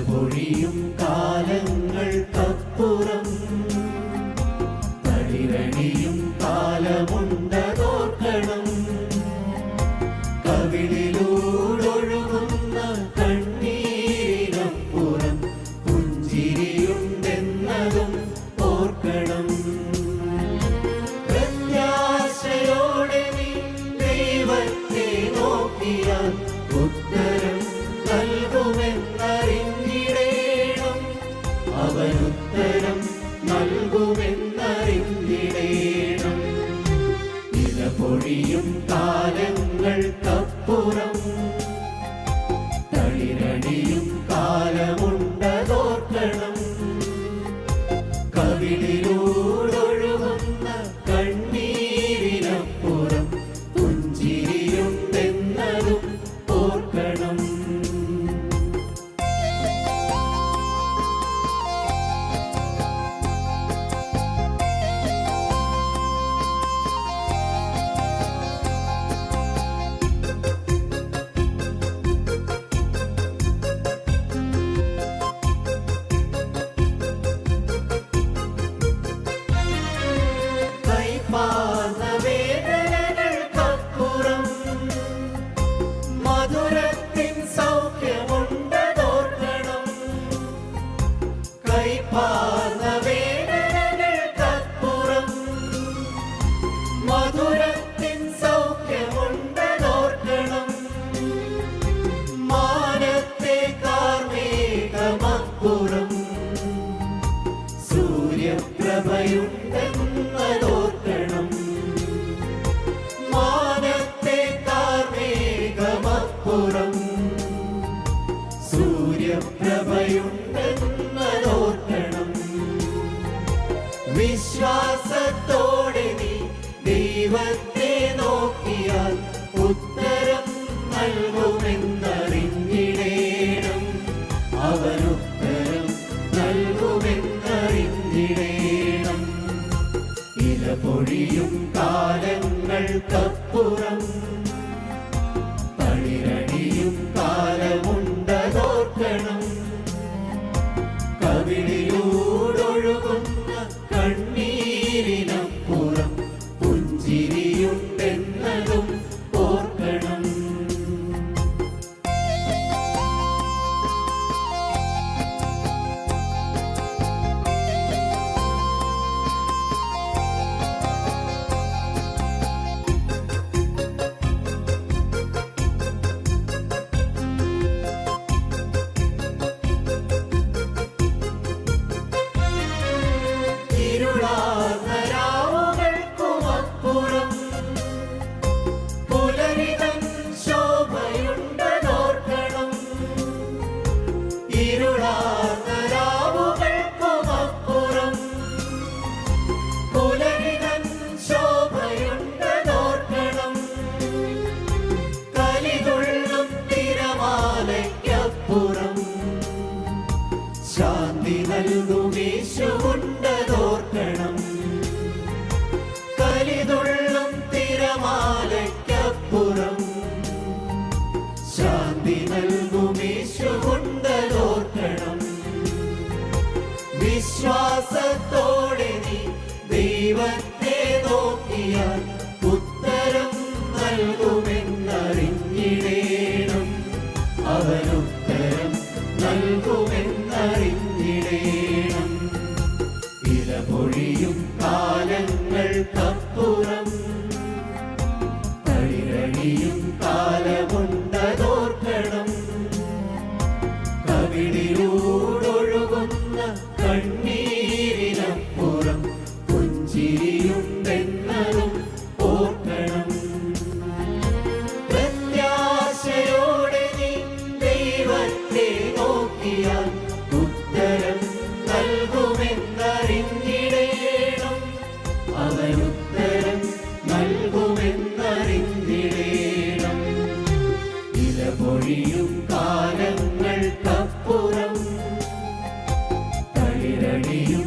പൊഴിയും കാലങ്ങൾക്കപ്പുറം തളിരണിയും കാലമുണ്ടതോർക്കണം കവിളിലൂടൊഴുകുന്ന കാലങ്ങൾക്കപ്പുറം കൈമാർന്ന വേദനകൾക്കപ്പുറം മധുരത്തിൻ മാനത്തെ മാനത്തെ കാർമേകമപ്പുറം വിശ്വാസത്തോടെ നീ ദൈവത്തെ നോക്കിയാൽ ഉത്തരം നൽകുമെന്നറിഞ്ഞിടേണം. അവൻ ഉത്തരം നൽകുമെന്നറിഞ്ഞിടേണം. ഇല പൊഴിയും കാലങ്ങൾക്കപ്പുറം വിശ്വാസത്തോടെ നീ ദൈവത്തെ നോക്കിയാൽ ഉത്തരം നൽകുമെന്നറിഞ്ഞിടേണം. അവൻ ഉത്തരം നൽകുമെന്നറിഞ്ഞിടേണം ഇല പൊഴിയും ഉത്തരം നൽകുമെന്നറിഞ്ഞിടേണം. ഇല പൊഴിയും കാലങ്ങൾക്കപ്പുറം തളിരണിയും